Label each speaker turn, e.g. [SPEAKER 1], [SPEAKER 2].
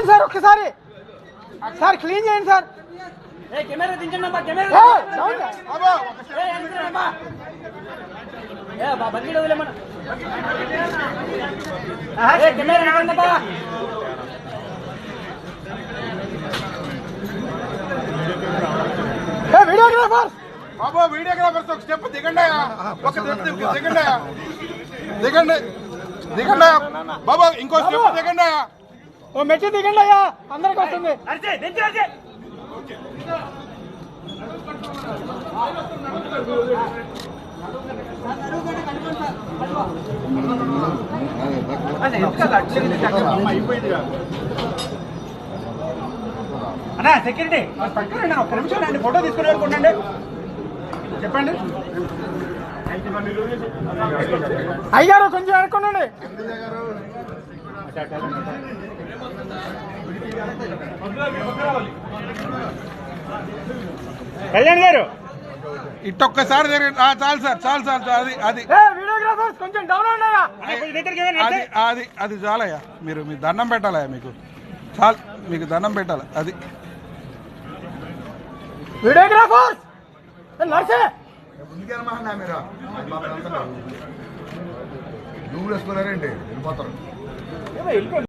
[SPEAKER 1] చేయండి సార్ ఒక్కసారి. Sir clean చేయండి సార్.
[SPEAKER 2] ఏ కెమెరా దించండి అమ్మా కెమెరా
[SPEAKER 1] ఏ, సౌండ్.
[SPEAKER 2] ఏ వెనక్కి అమ్మా. ఏ బా బండి వదిలేమన్నా ఏ కెమెరా దించండి అమ్మా
[SPEAKER 1] ఏ వీడియోగ్రాఫర్
[SPEAKER 3] బాబు వీడియోగ్రాఫర్స్ ఒక స్టెప్ దిగండి ఒక స్టెప్ దిగండి దిగండి. దిగండి. బాబు ఇంకో స్టెప్ దిగండి
[SPEAKER 1] ఓ మెట్టి దిగండి అయ్యా. అందరికి వస్తుంది.
[SPEAKER 2] అన్నా సెక్యూరిటీ పక్కన ఒక నిమిషం అండి ఫోటో తీసుకుని వెళ్ళుకోండి చెప్పండి.
[SPEAKER 1] అయ్యారు కొంచెం అనుకోండి
[SPEAKER 2] కళ్యాణ్ గారు.
[SPEAKER 3] ఇట్టొక్కసారి చాలు సార్ చాలు సార్. అది అది.
[SPEAKER 1] కొంచెం డౌన్
[SPEAKER 3] అది అది అది చాలయ్యా. మీరు మీ దండం పెట్టాలయ్యా మీకు. చాలు మీకు దండం పెట్టాలి అది.
[SPEAKER 1] వీడియోగ్రాఫర్స్! నర్సే!
[SPEAKER 4] ముందుకెళ్ళమన్నా మీరు? నువ్వు వేసుకున్నారేంటి వెళ్ళిపోతారు